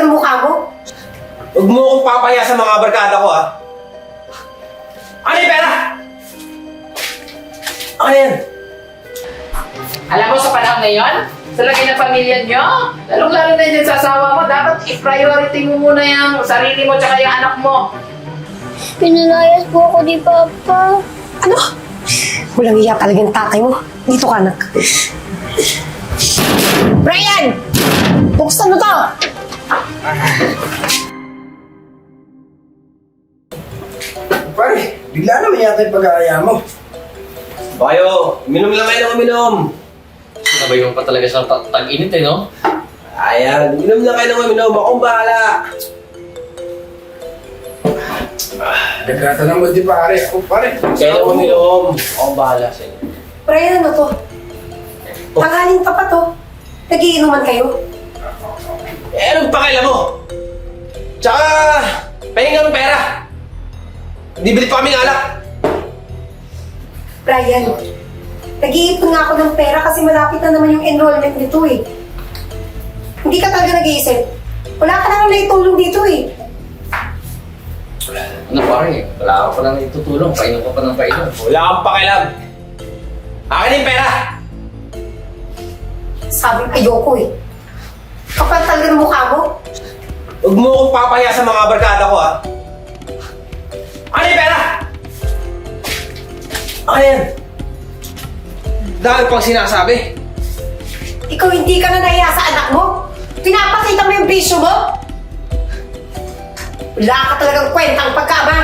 talaga ng mukha mo? Huwag mo akong papaya sa mga barkada ko, ha? Ano yung pera? Ano yan? Alam mo sa panahon ngayon, sa laki ng pamilya nyo, lalong-lalo na dyan sa asawa mo, dapat i-priority mo muna yung sarili mo tsaka yung anak mo. Pinalayas po ako ni Papa. Ano? Walang iya talagang tatay mo. Dito ka, anak. Brian! Buksan mo to! Pare, bigla naman yata yung pag-aaya mo. Bayo, uminom lang kayo ng uminom. Nabayon pa talaga sa ta- tag-init eh, no? Ayan, uminom lang kayo ng uminom. Akong bahala. Nagkata naman di pare. Ako pare. Kayo ng uminom. Akong bahala sa inyo. Brian, ano to? Tanghalin pa pa to. Nagiinuman kayo. Eh, anong pakialam mo? Tsaka, pahinga ng pera. Bibili pa kaming alak. Brian, nag-iipon nga ako ng pera kasi malapit na naman yung enrollment nito eh. Hindi ka talaga nag-iisip. Wala ka nang naitulong dito eh. Ano pare, wala ka pa lang itutulong. Painom ka pa ng painom. Wala kang pakialam. Akin yung pera. Sabi ayoko eh. Kapal talaga ng mukha mo. Huwag mo akong papaya sa mga barkada ko, ha? Ano yung pera? Ano yan? Dahil pang sinasabi. Ikaw hindi ka na nahiya sa anak mo. Pinapakita mo yung bisyo mo. Wala ka talagang kwentang pagkama.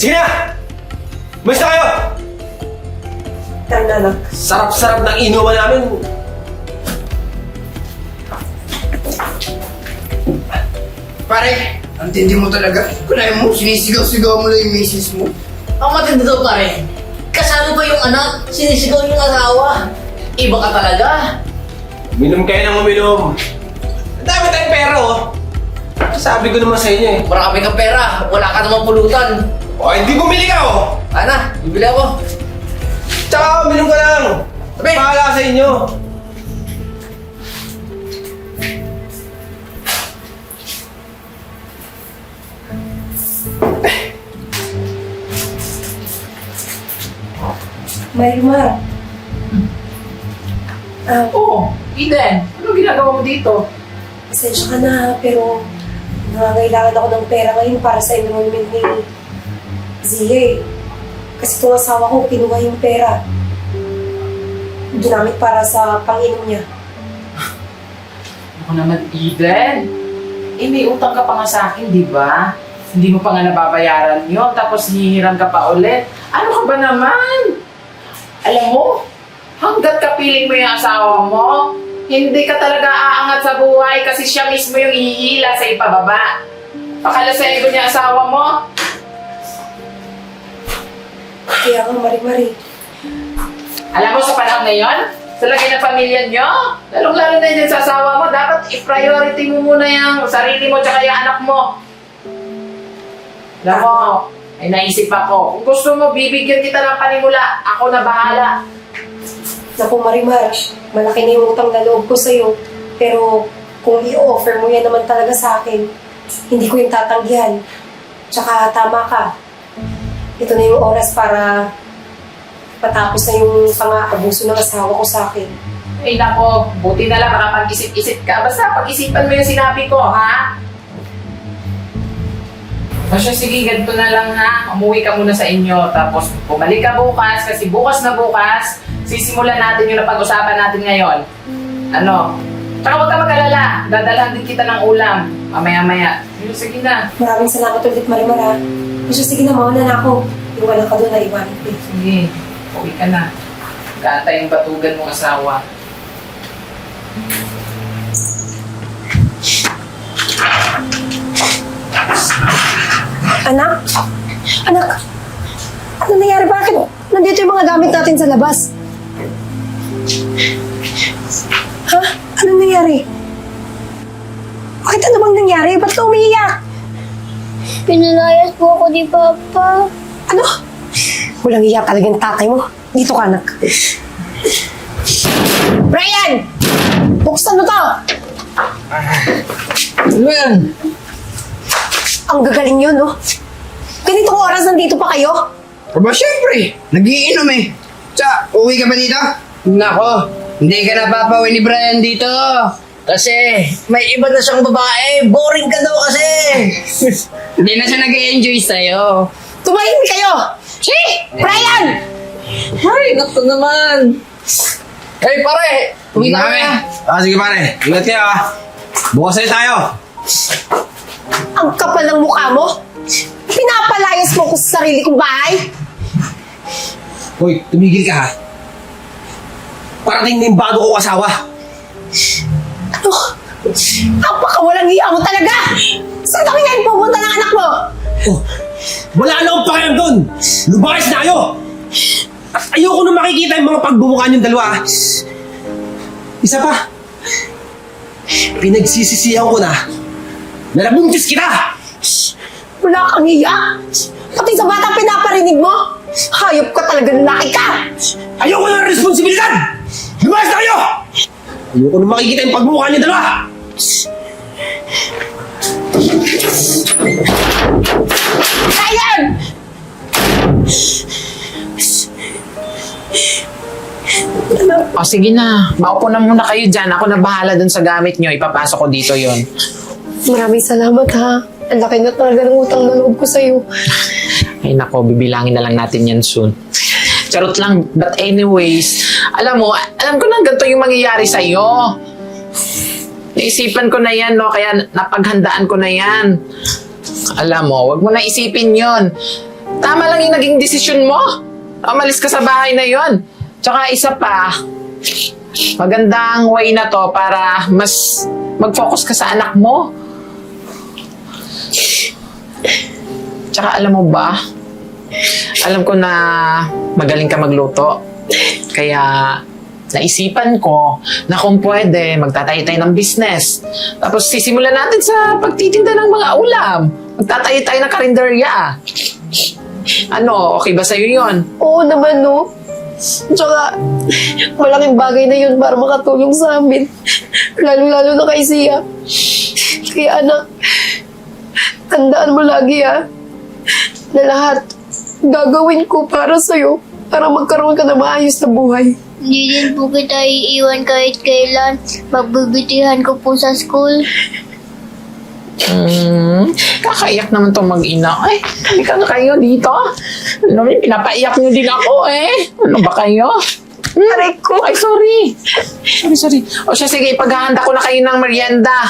Sige na! Basta kayo! Tara na, anak. Sarap-sarap ng inuman namin. Pare, ang tindi mo talaga. Kunay mo, sinisigaw-sigaw mo lang yung misis mo. Ang matindi daw pare, kasama pa yung anak, sinisigaw yung asawa. Iba ka talaga. Minom kayo ng uminom. Ang dami tayong pera, oh. Sabi ko naman sa inyo, eh. Marami kang pera, wala ka namang pulutan. O, hindi bumili ka, oh. Ana, bibili ako. Tsaka, uminom ka lang. Sabi. Bahala sa inyo. Marimar. Ah, Oo, Eden, ano ginagawa mo dito? pasensya ka na, pero nangangailangan ako ng pera ngayon para sa enrollment ni Zia eh. Kasi itong asawa ko, kinuha yung pera. Ginamit para sa panginom niya. Ako naman, Eden. Eh, may utang ka pa nga sa akin, di ba? Hindi mo pa nga nababayaran yun, tapos hihiram ka pa ulit. Ano ka ba naman? Alam mo, hanggat kapiling mo yung asawa mo, hindi ka talaga aangat sa buhay kasi siya mismo yung hihila sa ipababa. Pakalasego niya asawa mo. Kaya nga, Marimari. Alam mo sa panahon ngayon, sa laki ng pamilya nyo, lalong-lalo na dyan sa asawa mo, dapat i-priority mo muna yung sarili mo tsaka yung anak mo. Alam mo, ay naisip ako, kung gusto mo, bibigyan kita ng panimula, ako na bahala. Naku, Marimar, malaki na yung utang na loob ko sa'yo. Pero kung i-offer mo yan naman talaga sa akin, hindi ko yung tatanggihan. Tsaka tama ka. Ito na yung oras para patapos na yung pang-aabuso ng asawa ko sa akin. Ay nako, buti na lang makapag-isip-isip ka. Basta pag-isipan mo yung sinabi ko, ha? O siya, sige, ganito na lang ha. Umuwi ka muna sa inyo. Tapos bumalik ka bukas kasi bukas na bukas, sisimulan natin yung napag-usapan natin ngayon. Ano? Tsaka huwag ka mag-alala. Dadalhan din kita ng ulam. Mamaya-maya. Sige na. Maraming salamat ulit, Marimar, ha? Kasi sige na, mauna na ako. Iwanan ka doon na eh. Sige, uwi ka na. Gantay yung batugan mong asawa. Anak? Anak? Ano nangyari? Bakit? Nandito yung mga gamit natin sa labas. Ha? Ano nangyari? Bakit ano bang nangyari? Ba't ka umiiyak? Pinalayas po ako ni Papa. Ano? Walang iya talagang tatay mo. Dito ka, anak. Brian! Buksan mo to! Ano yan? Ang gagaling yun, no? Ganitong oras nandito pa kayo? Aba, syempre. Nagiinom eh. Tsa, uwi ka ba dito? Nako, hindi ka napapawi ni Brian dito. Kasi may iba na siyang babae. Boring ka daw kasi. Hindi na siya nag-enjoy sa'yo. Tumahimik kayo! Si! Brian! Ay, naku naman. Hey, pare! Uwi na kami. Ah, sige pare. Ingat kayo ah. Bukas ulit tayo. Ang kapal ng mukha mo! Pinapalayas mo ko sa sarili kong bahay! Hoy, tumigil ka ha. Parating na yung bago kong asawa. Ano? Napakawalang hiya mo talaga! Saan kami ngayon pupunta ng anak mo? Oh, wala na akong pakialam doon. Lumayas na kayo. At ayoko na makikita yung mga pagbumuka niyong dalawa. Isa pa. Pinagsisisihan ko na na nabuntis kita. Wala kang hiya! Pati sa bata pinaparinig mo! Hayop ka talaga, lalaki ka! Ayoko na ng responsibilidad. Lumayas na kayo. Ayoko na makikita yung pagbumuka niyong dalawa. Brian! O sige na, maupo na muna kayo dyan. Ako na bahala dun sa gamit nyo. Ipapasok ko dito yon. Maraming salamat ha. Ang laki na talaga ng utang na loob ko sa'yo. Ay nako, bibilangin na lang natin yan soon. Charot lang. But anyways, alam mo, alam ko na ganito yung mangyayari sa'yo. Naisipan ko na yan, no? Kaya napaghandaan ko na yan. Alam mo, wag mo na isipin yon. Tama lang yung naging desisyon mo. Amalis ka sa bahay na yon. Tsaka isa pa, magandang way na to para mas mag-focus ka sa anak mo. Tsaka alam mo ba, alam ko na magaling ka magluto. Kaya naisipan ko na kung pwede, magtatayo tayo ng business. Tapos sisimulan natin sa pagtitinda ng mga ulam. Magtatayo tayo ng karinderya. Ano, okay ba sa'yo yon? Oo naman, no? Tsaka, malaking bagay na yun para makatulong sa amin. Lalo-lalo na kay Sia. Kaya anak, tandaan mo lagi ha, na lahat gagawin ko para sa'yo para magkaroon ka na maayos na buhay. Hindi din po kita iiwan kahit kailan. Magbibitihan ko po sa school. Hmm, kakaiyak naman tong mag-ina. Ay, halika na kayo dito. Ano, pinapaiyak niyo din ako eh. Ano ba kayo? Hmm, Aray ko. Ay, sorry. Sorry, sorry. O siya, sige, paghahanda ko na kayo ng merienda.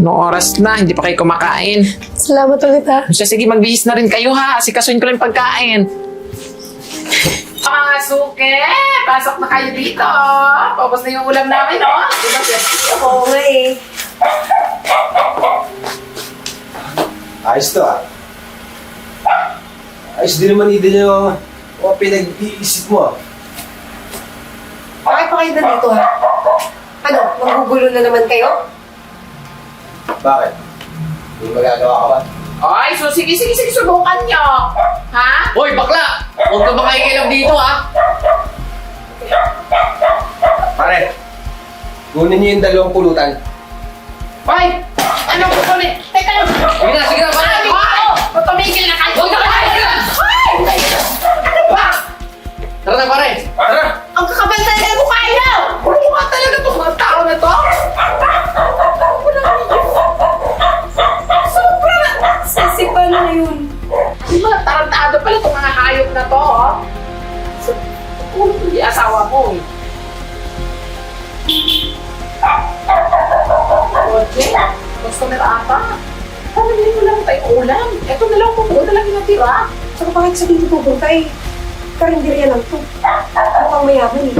No oras na, hindi pa kayo kumakain. Salamat ulit ha. O siya, sige, magbihis na rin kayo ha. Sikasuin ko lang yung pagkain. Ah, suke! Pasok na kayo dito. Paubos na yung ulam namin, no? Oo nga eh. Ayos to ah. Ayos din naman din yung mga pinag-iisip mo ah. Bakit pa kayo nandito ha? Ano, magugulo na naman kayo? Bakit? May magagawa ka ba? Ay, so sige, sige, sige, subukan nyo. Ha? Hoy, bakla! Huwag ka makikilam dito ha! Pare, kunin niyo yung dalawang pulutan. Hoy! Ano ko asawa ko, eh. Okay, customer ata. Pamili mo lang tayong ulam. Ito na lang, kung na lang natira. Saka bakit sa dito pupunta eh? Karinderya lang to. Mukhang mayaman eh.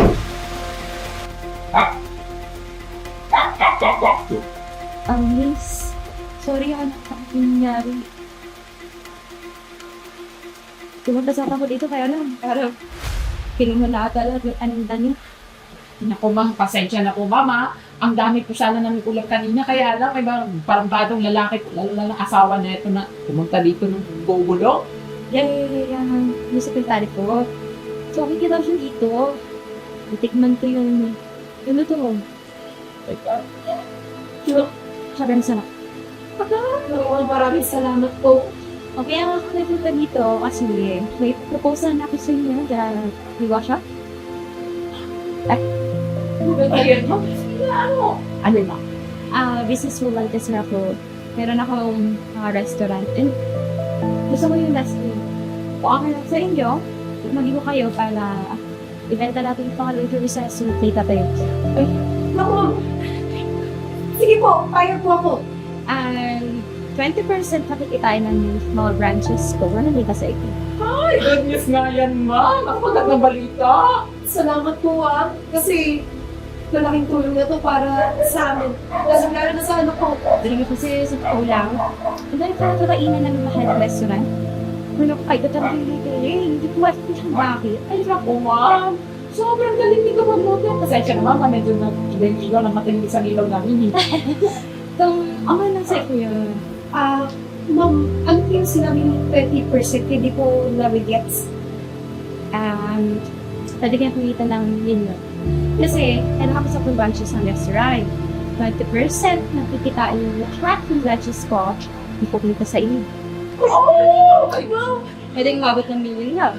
Um, miss, sorry sa nangyari. Pumunta sana ako dito kaya lang, pero kinuha na talaga yung aninda niya. Naku ma, pasensya na po ba ma? Ang dami po sana namin ulam kanina, kaya lang may parang badong lalaki po, lalo na ng asawa na ito na pumunta dito ng gugulo. Yan, yan, yan, yung sekretary ko. So, daw siya dito. Itikman ko yung, yung luto mo. Teka, Sabi sa Oo, maraming salamat po. Okay, ang ako nagpunta dito kasi may proposal na ako sa inyo dahil ba siya? Ayun, no? Ano? Ano na? Ah, business woman kasi ako. Meron akong mga restaurant. And gusto ko yung last year. Kung okay lang sa inyo, mag-ibo kayo para ibenta natin yung pangalawang sa suit data tayo. Naku, ma'am. Sige po, payag po ako. And 20% nakikitain ng mga branches ko. Ano dito sa inyo? Ay, good news nga yan, ma'am. Ang magandang balita. Salamat po ah. Kasi malaking tulong na to para sa amin. Kasi lalo na sa anak ko. Dali kasi sa tao lang. Ang dahil para kakainan ng mahal na restaurant. Ano ko kayo talaga yung galing. Hindi ko alam kung bakit. Ay, naku, ma'am. Sobrang galing nito mamuti. Pasensya naman, kami doon na identigo na matindi sa ilaw namin. Itong, okay lang sa iyo yun. Ah, ma'am, ano yung sinabi ng 20%? Hindi po namin gets. Um, talagang kumita ng yun yun. Kasi, kailangan ko sa kung branches ng restaurant. 20% nakikitain yung lahat ng branches ko, hindi ko kumita sa inyo. Oo, okay, ma'am. Pwedeng mabot ng million lang.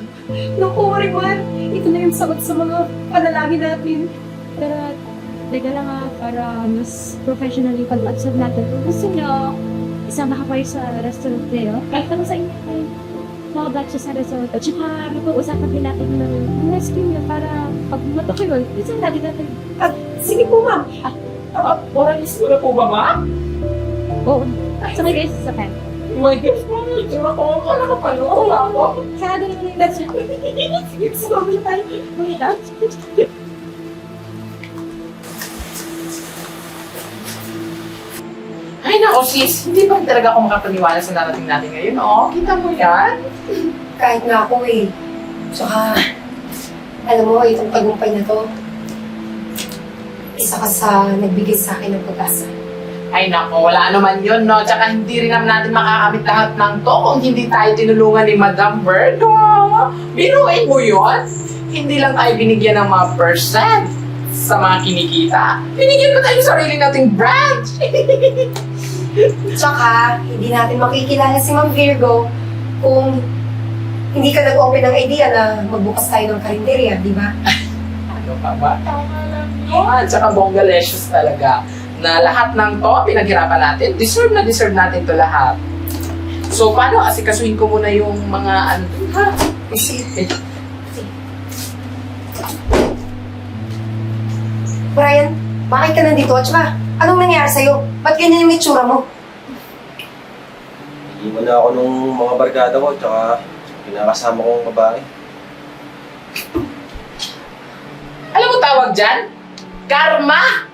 Naku, Marimar, ito na yung sagot sa mga panalangin natin. Pero, teka lang ah, para mas professional yung pag-observe natin. Kung gusto nyo, isama ka kayo sa restaurant kayo. Kahit ano sa inyo kayo. Mga batches sa restaurant. At saka, mapag-usapan din natin ng next year para pag bumato kayo, isang dati natin. At sige po, ma'am. Ah, Oralis mo na po ba, ma'am? Oo. Sakay guys sa pen. My gosh, ma'am. Itsura ko. Wala ka pa, no? Wala ako. Sarado naman yung restaurant. Sige, na tayo. Wait lang. Ay, nako, sis. Hindi ba talaga ako makapaniwala sa narating natin ngayon, oh? Kita mo yan? Kahit na ako eh. Tsaka, alam mo, itong tagumpay na to, isa ka sa nagbigay sa akin ng pag-asa. Ay nako, wala naman yun, no? Tsaka hindi rin naman natin makakamit lahat ng to kung hindi tayo tinulungan ni Madam Virgo. Biruin mo yun? Hindi lang tayo binigyan ng mga percent sa mga kinikita. Binigyan pa tayo ng sarili nating branch. Tsaka, hindi natin makikilala si Ma'am Virgo kung hindi ka nag-open ng idea na magbukas tayo ng karinderya, di ba? ano pa ba? Tama lang yun. Tsaka bonggalicious talaga. Na lahat ng to, pinaghirapan natin. Deserve na deserve natin to lahat. So, paano? Asikasuhin ko muna yung mga ano, ha? Kasi, Brian, bakit ka nandito? At saka, anong nangyari sa'yo? Ba't ganyan yung itsura mo? Iiwan na ako nung mga barkada ko, tsaka pinakasama kong babae. Alam mo tawag dyan? Karma!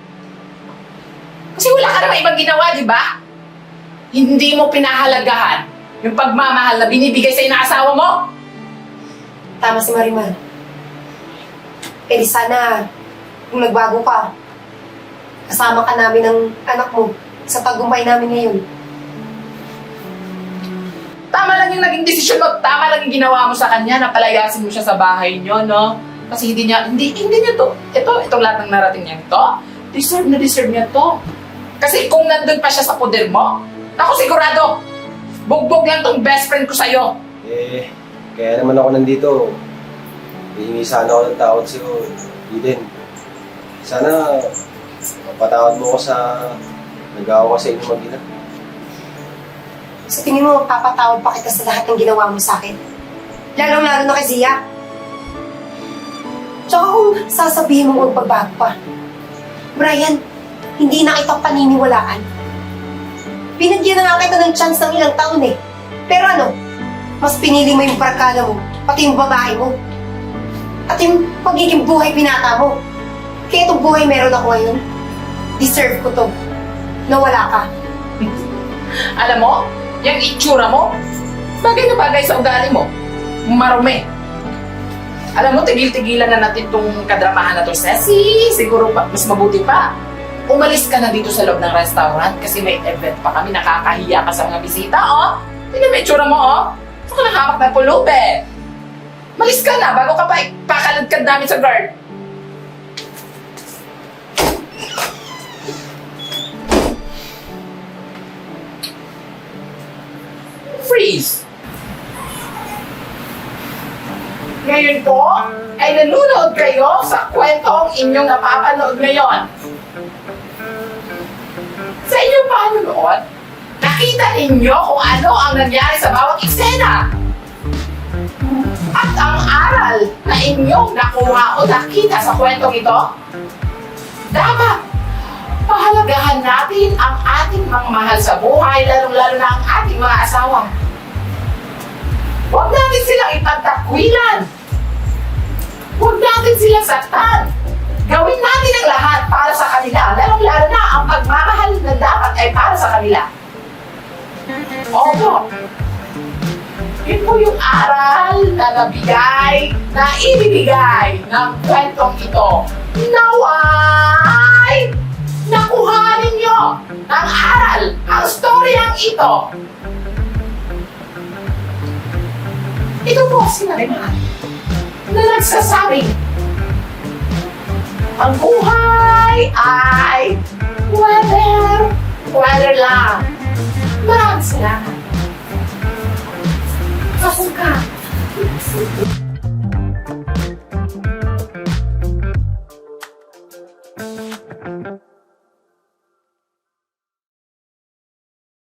Kasi wala ka namang ibang ginawa, di ba? Hindi mo pinahalagahan yung pagmamahal na binibigay sa ng asawa mo. Tama si Marimar. Eh di sana, kung nagbago ka, kasama ka namin ng anak mo sa tagumpay namin ngayon. Tama lang yung naging desisyon mo, tama lang yung ginawa mo sa kanya na palayasin mo siya sa bahay niyo, no? Kasi hindi niya, hindi, hindi niya to, ito, itong lahat ng narating niya to, deserve na deserve niya to. Kasi kung nandun pa siya sa poder mo, ako sigurado, bugbog lang tong best friend ko sa'yo. Eh, kaya naman ako nandito. Hihingi sana ako ng tawad sa'yo, Eden. Sana, mapatawad mo ko sa nagawa sa inyo mag-ina. Sa tingin mo, papatawad pa kita sa lahat ng ginawa mo sa akin. Lalong-lalo na kay Zia. Tsaka kung sasabihin mo magbabago pa. Brian, hindi na kita paniniwalaan. Binigyan na nga kita ng chance ng ilang taon eh. Pero ano, mas pinili mo yung barkada mo, pati yung babae mo. At yung pagiging buhay binata mo. Kaya itong buhay meron ako ngayon. Deserve ko to. Nawala ka. Alam mo, yung itsura mo, bagay na bagay sa ugali mo. Marumi. Alam mo, tigil-tigilan na natin tong kadramahan na to, Ceci. Siguro pa, mas mabuti pa. Umalis ka na dito sa loob ng restaurant kasi may event pa kami. Nakakahiya ka sa mga bisita, oh. Tingnan mo itsura mo, oh. Saka nakahamak ng pulube. Malis ka na bago ka pa ipakaladkad namin sa guard. Freeze. Ngayon po, ay nanonood kayo sa kwentong inyong napapanood ngayon. Sa inyong panonood, nakita ninyo kung ano ang nangyari sa bawat eksena. At ang aral na inyong nakuha o nakita sa kwentong ito, dapat pahalagahan natin ang mga mahal sa buhay, lalong-lalo na ang ating mga asawa. Huwag natin silang ipagtakwilan. Huwag natin silang saktan. Gawin natin ang lahat para sa kanila, lalong-lalo na ang pagmamahal na dapat ay para sa kanila. Opo. Yun po yung aral na nabigay, na ibibigay ng kwentong ito. Naway! Nakuha ninyo ang aral, ang storyang ito. Ito po si Marimar na nagsasabing, ang buhay ay weather, weather lang. Maraming salamat. Kapag ka.